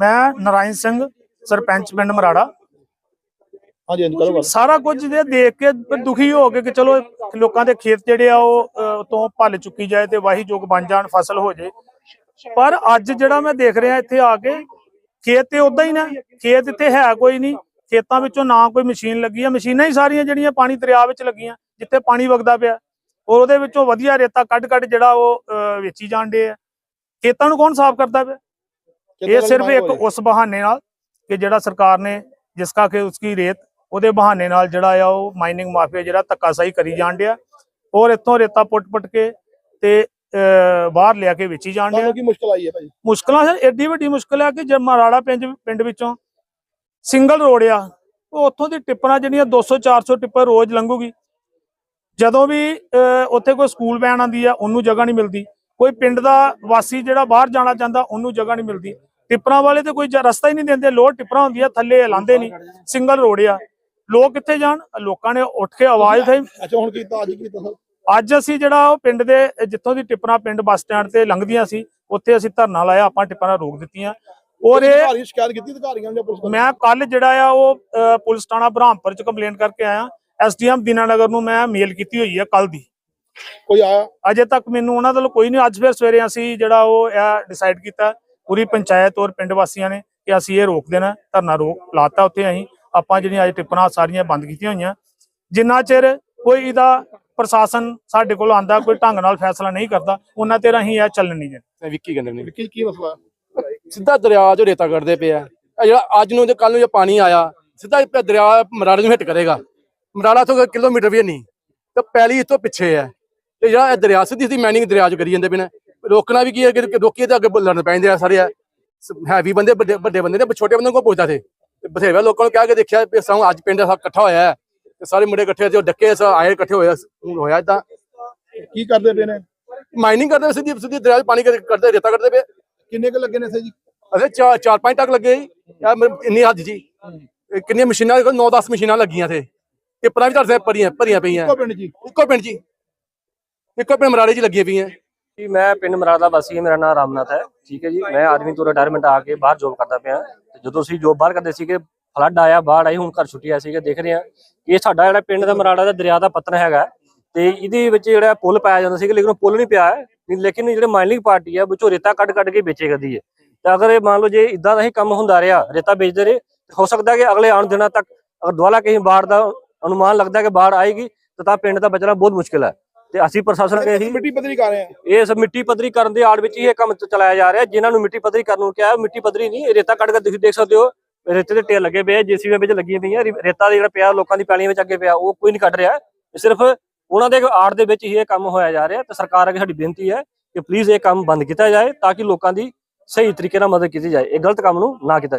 ਮੈਂ ਨਰਾਇਣ ਸਿੰਘ ਸਰਪੰਚ ਪਿੰਡ ਮਰਾੜਾ। ਹਾਂਜੀ ਹਾਂਜੀ ਕਰੋ ਗੱਲ। ਸਾਰਾ ਕੁਝ ਇਹ ਦੇਖ ਕੇ ਦੁਖੀ ਹੋ ਕੇ ਕਿ ਚਲੋ ਲੋਕਾਂ ਦੇ ਖੇਤ ਜਿਹੜੇ ਆ ਉਹ ਤੋਂ ਭੱਲ ਚੁੱਕੀ ਜਾਏ ਤੇ ਵਾਹੀ ਯੋਗ ਬਣ ਜਾਣ ਫਸਲ ਹੋ ਜੇ। ਪਰ ਅੱਜ ਜਿਹੜਾ ਮੈਂ ਦੇਖ ਰਿਹਾ ਇੱਥੇ ਆ ਕੇ ਖੇਤ ਤੇ ਉਦਾਂ ਹੀ ਨਾ ਖੇਤ ਇੱਥੇ ਹੈ ਕੋਈ ਨਹੀਂ। ਖੇਤਾਂ ਵਿੱਚੋਂ ਨਾ ਕੋਈ ਮਸ਼ੀਨ ਲੱਗੀ ਆ। ਮਸ਼ੀਨਾਂ ਹੀ ਸਾਰੀਆਂ ਜਿਹੜੀਆਂ ਪਾਣੀ ਦਰਿਆ ਵਿੱਚ ਲੱਗੀਆਂ ਜਿੱਥੇ ਪਾਣੀ ਵਗਦਾ ਪਿਆ। ਔਰ ਉਹਦੇ ਵਿੱਚੋਂ ਵਧੀਆ ਰੇਤਾ ਕੱਢ ਕੱਢ ਜਿਹੜਾ ਉਹ ਵੇਚੀ ਜਾਂਦੇ ਆ। ਖੇਤਾਂ ਨੂੰ ਕੌਣ ਸਾਫ਼ ਕਰਦਾ ਪਿਆ? ਇਹ ਸਿਰਫ ਇੱਕ ਉਸ ਬਹਾਨੇ ਨਾਲ ਕਿ ਜਿਹੜਾ ਸਰਕਾਰ ਨੇ ਜਿਸ ਕਾ ਕਿ ਉਸकी ਰੇਤ ਉਹਦੇ ਬਹਾਨੇ ਨਾਲ ਜਿਹੜਾ ਆ ਉਹ ਮਾਈਨਿੰਗ ਮਾਫੀਆ ਜਿਹੜਾ ਧੱਕਾਸ਼ਾਹੀ ਕਰੀ ਜਾਣ ਡਿਆ। ਔਰ ਇੱਥੋਂ ਰੇਤਾ ਪੁੱਟ-ਪੁੱਟ ਕੇ ਤੇ ਬਾਹਰ ਲਿਆ ਕੇ ਵੇਚੀ ਜਾਣ ਡਿਆ। ਕੀ ਮੁਸ਼ਕਲ ਆਈ ਹੈ ਭਾਈ ਮੁਸ਼ਕਲਾਂ ਸਰ ਏਡੀ ਵੱਡੀ ਮੁਸ਼ਕਲ ਹੈ ਕਿ ਜੇ ਮਰਾੜਾ ਪਿੰਡ ਪਿੰਡ ਵਿੱਚੋਂ ਸਿੰਗਲ ਰੋਡ ਆ ਉਹ ਉੱਥੋਂ ਦੀ ਟਿੱਪਰਾਂ ਜਿਹੜੀਆਂ 200 400 ਟਿੱਪਰ ਰੋਜ਼ ਲੰਘੂਗੀ। ਜਦੋਂ ਵੀ ਉੱਥੇ ਕੋਈ ਸਕੂਲ ਵੈਨ ਆਂਦੀ ਆ ਉਹਨੂੰ ਜਗ੍ਹਾ ਨਹੀਂ ਮਿਲਦੀ। ਕੋਈ ਪਿੰਡ ਦਾ ਵਾਸੀ ਜਿਹੜਾ ਬਾਹਰ ਜਾਣਾ ਚਾਹੁੰਦਾ ਉਹਨੂੰ ਜਗ੍ਹਾ ਨਹੀਂ ਮਿਲਦੀ। ਟਿੱਪਰਾਂ ਵਾਲੇ ਤੇ ਕੋਈ ਜ- ਰਸਤਾ ਹੀ ਨਹੀਂ ਦਿੰਦੇ ਲੋਡ ਟਿੱਪਰਾਂ ਹੁੰਦੀਆਂ ਥੱਲੇ ਲਾਉਂਦੇ ਨਹੀਂ ਸਿੰਗਲ ਰੋਡ ਆ। ਲੋਕ ਕਿੱਥੇ ਜਾਣ? ਲੋਕਾਂ ਨੇ ਉੱਠ ਕੇ ਆਵਾਜ਼ ਉਠਾਈ ਅੱਛਾ ਹੁਣ ਕੀਤਾ ਅੱਜ ਕੀਤਾ ਅੱਜ ਅਸੀਂ ਜਿਹੜਾ ਉਹ ਪਿੰਡ ਦੇ ਜਿੱਥੋਂ ਦੀ ਟਿੱਪਰਾਂ ਪਿੰਡ ਬੱਸ ਸਟੈਂਡ ਤੇ ਲੰਘਦੀਆਂ ਸੀ ਉੱਥੇ ਅਸੀਂ ਧਰਨਾ ਲਾਇਆ ਆਪਾਂ ਟਿੱਪਰਾਂ ਰੋਕ ਦਿੱਤੀਆਂ। ਔਰ ਇਹ ਸ਼ਿਕਾਇਤ ਕੀਤੀ ਅਧਿਕਾਰੀਆਂ ਨੇ ਪੁਲਿਸ ਮੈਂ ਕੱਲ ਜਿਹੜਾ ਆ ਉਹ ਪੁਲਿਸ ਥਾਣਾ ਬ੍ਰਹਮਪੁਰ ਚ ਕੰਪਲੇਂਟ ਕਰਕੇ ਆਇਆ। ਐਸਡੀਐਮ ਦੀਨਾਨਗਰ ਨੂੰ ਮੈਂ ਮੇਲ ਕੀਤੀ ਹੋਈ ਹੈ ਕੱਲ ਦੀ। ਕੋਈ ਆਇਆ? ਅਜੇ ਤੱਕ ਮੈਨੂੰ ਉਹਨਾਂ ਵੱਲੋਂ ਕੋਈ ਨਹੀਂ ਅੱਜ ਫਿਰ ਸਵੇਰੇ ਅਸੀਂ ਜਿਹੜਾ ਉਹ ਇਹ ਡਿਸਾਈਡ ਕੀਤਾ। ਪੂਰੀ ਪੰਚਾਇਤ ਔਰ ਪਿੰਡ ਵਾਸੀਆਂ ਨੇ ਕਿ ਅਸੀਂ ਇਹ ਰੋਕ ਦੇਣਾ ਧਰਨਾ ਰੋਕ ਲਾਤਾ ਉੱਥੇ ਅਸੀਂ। ਆਪਾਂ ਜਿਹੜੀਆਂ ਅੱਜ ਟਿੱਪਰਾਂ ਸਾਰੀਆਂ ਬੰਦ ਕੀਤੀਆਂ ਹੋਈਆਂ। ਜਿੰਨਾ ਚਿਰ ਕੋਈ ਇਹਦਾ ਪ੍ਰਸ਼ਾਸਨ ਸਾਡੇ ਕੋਲ ਆਂਦਾ ਕੋਈ ਢੰਗ ਨਾਲ ਫੈਸਲਾ ਨਹੀਂ ਕਰਦਾ ਉਹਨਾਂ ਤੇ ਅਸੀਂ ਇਹ ਚੱਲਣ ਨਹੀਂ ਦੇਣਾ। ਵਿੱਕੀ ਕਹਿੰਦੇ ਨੇ ਕੀ ਕੀ ਮਸਲਾ? ਸਿੱਧਾ ਦਰਿਆ 'ਚੋਂ ਰੇਤਾ ਕੱਢਦੇ ਪਏ ਆ। ਇਹ ਜਿਹੜਾ ਅੱਜ ਨੂੰ ਤੇ ਕੱਲ ਨੂੰ ਜੇ ਪਾਣੀ ਆਇਆ ਸਿੱਧਾ ਇਹ ਦਰਿਆ ਮਰਾੜੇ ਨੂੰ ਹਿੱਟ ਕਰੇਗਾ। ਮਰਾੜਾ ਤੋਂ ਕਿਲੋਮੀਟਰ ਵੀ ਨਹੀਂ। ਤੇ ਪੈਲੀ ਇਸ ਤੋਂ ਪਿੱਛੇ ਹੈ। ਤੇ ਜਿਹੜਾ ਇਹ ਦਰਿਆ ਸਿੱਧੀ ਸਿੱਧੀ ਮਾਈਨਿੰਗ ਦਰਿਆ 'ਚ ਕਰੀ ਜਾਂਦੇ ਪਏ ਨੇ। ਰੋਕਣਾ ਵੀ ਕੀ ਹੈ ਕਿ ਰੋਕੀਏ ਤਾਂ ਅੱਗੇ ਲੜਨ ਪੈਂਦੇ ਆ ਸਾਰੇ ਹੈਵੀ ਬੰਦੇ ਵੱਡੇ ਵੱਡੇ ਬੰਦੇ ਨੇ ਛੋਟੇ ਬੰਦੇ ਨੂੰ ਕੋਈ ਪੁੱਛਦਾ ਤੇ ਬਥੇਰੇ ਲੋਕਾਂ ਨੂੰ ਕਹਿ ਕੇ ਦੇਖਿਆ ਵੀ ਸਾਂ ਅੱਜ ਪਿੰਡ ਸਭ ਇਕੱਠਾ ਹੋਇਆ ਹੈ। ਤੇ ਸਾਰੇ ਮੁੰਡੇ ਇਕੱਠੇ ਉਹ ਡੱਕੇ ਸਭ ਆਏ ਇਕੱਠੇ ਹੋਇਆ ਹੋਇਆ ਇਦਾਂ। ਕੀ ਕਰਦੇ ਪਏ ਨੇ? ਮਾਈਨਿੰਗ ਕਰਦੇ ਸਿੱਧੀ ਸਿੱਧੀ ਦਰਿਆ 'ਚ ਪਾਣੀ ਕੱਢਦੇ ਰੇਤਾ ਕੱਢਦੇ ਪਏ। ਕਿੰਨੇ ਕੁ ਲੱਗੇ ਨੇ ਇੱਥੇ ਜੀ? ਅਰੇ ਚਾਰ ਚਾਰ ਪੰਜ ਟੱਕ ਲੱਗੇ ਜੀ ਇੰਨੀ ਹੱਦ ਜੀ। ਕਿੰਨੀਆਂ ਮਸ਼ੀਨਾਂ 9-10 ਮਸ਼ੀਨਾਂ ਲੱਗੀਆਂ ਤੇ ਟਿੱਪਰਾਂ ਵੀ ਤੁਹਾਡੇ ਭਰੀਆਂ ਭਰੀਆਂ ਪਈਆਂ। ਇੱਕੋ ਪਿੰਡ ਜੀ? ਇੱਕੋ ਪਿੰਡ ਜੀ। ਇੱਕੋ ਪਿੰਡ ਮਰਾੜੇ 'ਚ ਲੱਗੀਆਂ ਪਈਆਂ। ਜੀ, ਮੈਂ ਪਿੰਡ ਮਰਾੜਾ ਦਾ ਵਾਸੀ ਹਾਂ, ਮੇਰਾ ਨਾਮ ਰਾਮਨਾਥ ਹੈ। ਠੀਕ ਹੈ ਜੀ, ਮੈਂ ਆਰਮੀ ਤੋਂ ਰਿਟਾਇਰਮੈਂਟ ਆ ਕੇ ਬਾਹਰ ਜੋਬ ਕਰਦਾ ਪਿਆ। ਤੇ ਜਦੋਂ ਅਸੀਂ ਜੋਬ ਬਾਹਰ ਕਰਦੇ ਸੀਗੇ ਫਲੱਡ ਆਇਆ, ਬਾੜ ਆਈ, ਹੁਣ ਘਰ ਛੁੱਟੀ ਆ ਸੀਗਾ, ਦੇਖ ਰਹੇ ਹਾਂ ਇਹ ਸਾਡਾ ਜਿਹੜਾ ਪਿੰਡ ਦਾ ਮਰਾੜਾ ਦਾ ਦਰਿਆ ਦਾ ਪੱਤਨ ਹੈਗਾ। ਤੇ ਇਹਦੇ ਵਿੱਚ ਜਿਹੜਾ ਪੁਲ ਪਾਇਆ ਜਾਂਦਾ ਸੀਗਾ, ਲੇਕਿਨ ਉਹ ਪੁਲ ਨਹੀਂ ਪਿਆ, ਲੇਕਿਨ ਜਿਹੜੇ ਮਾਈਨਿੰਗ ਪਾਰਟੀ ਹੈ ਵਿੱਚੋਂ ਰੇਤਾ ਕੱਢ ਕੱਢ ਕੇ ਵੇਚੇ ਕਰਦੀ ਹੈ। ਤਾਂ ਅਗਰ ਇਹ ਮੰਨ ਲਓ ਜੇ ਇਦਾਂ ਦਾ ਹੀ ਕੰਮ ਹੁੰਦਾ ਰਿਹਾ, ਰੇਤਾ ਵੇਚਦੇ ਰਹੇ ਹੋ ਸਕਦਾ ਕਿ ਅਗਲੇ ਆਉਣ ਦਿਨਾਂ ਤੱਕ ਅਗਰ ਦੁਆਲਾ ਕਹੀਂ ਬਾੜ ਦਾ ਅਨੁਮਾਨ ਲੱਗਦਾ ਕਿ ਬਾੜ ਆਏਗੀ ਤਾਂ ਪਿੰਡ ਦਾ ਬਚਣਾ ਬਹੁਤ ਮੁਸ਼ਕਿਲ ਹੈ। ਤੇ ਅਸੀਂ ਪ੍ਰਸ਼ਾਸਨ ਅੱਗੇ ਇਹੀ ਮਿੱਟੀ ਪੱਧਰੀ ਕਰ ਰਹੇ ਆ ਇਹ ਸਭ ਮਿੱਟੀ ਪੱਧਰੀ ਕਰਨ ਦੇ ਆੜ ਵਿੱਚ ਹੀ ਇਹ ਕੰਮ ਚਲਾਇਆ ਜਾ ਰਿਹਾ। ਜਿਨ੍ਹਾਂ ਨੂੰ ਮਿੱਟੀ ਪੱਧਰੀ ਕਰਨ ਨੂੰ ਕਿਹਾ ਮਿੱਟੀ ਪੱਧਰੀ ਨਹੀਂ ਰੇਤਾ ਕੱਢ ਕੇ ਤੁਸੀਂ ਦੇਖ ਸਕਦੇ ਹੋ ਰੇਤੇ ਦੇ ਢੇਰ ਲੱਗੇ ਪਏ ਜੀਸੀਬੀ ਵਿੱਚ ਲੱਗੀਆਂ ਪਈਆਂ ਰੇਤਾ ਦੇ ਜਿਹੜਾ ਪਿਆ ਲੋਕਾਂ ਦੀ ਪੈਲੀਆਂ ਵਿੱਚ ਅੱਗੇ ਪਿਆ ਉਹ ਕੋਈ ਨਹੀਂ ਕੱਢ ਰਿਹਾ। ਸਿਰਫ ਉਹਨਾਂ ਦੇ ਆੜ ਦੇ ਵਿੱਚ ਹੀ ਇਹ ਕੰਮ ਹੋਇਆ ਜਾ ਰਿਹਾ ਤੇ ਸਰਕਾਰ ਅੱਗੇ ਸਾਡੀ ਬੇਨਤੀ ਹੈ ਕਿ ਪਲੀਜ਼ ਇਹ ਕੰਮ ਬੰਦ ਕੀਤਾ ਜਾਏ ਤਾਂ ਕਿ ਲੋਕਾਂ ਦੀ ਸਹੀ ਤਰੀਕੇ ਨਾਲ ਮਦਦ ਕੀਤੀ ਜਾਏ। ਇਹ ਗਲਤ ਕੰਮ ਨੂੰ ਨਾ ਕੀਤਾ ਜਾਏ।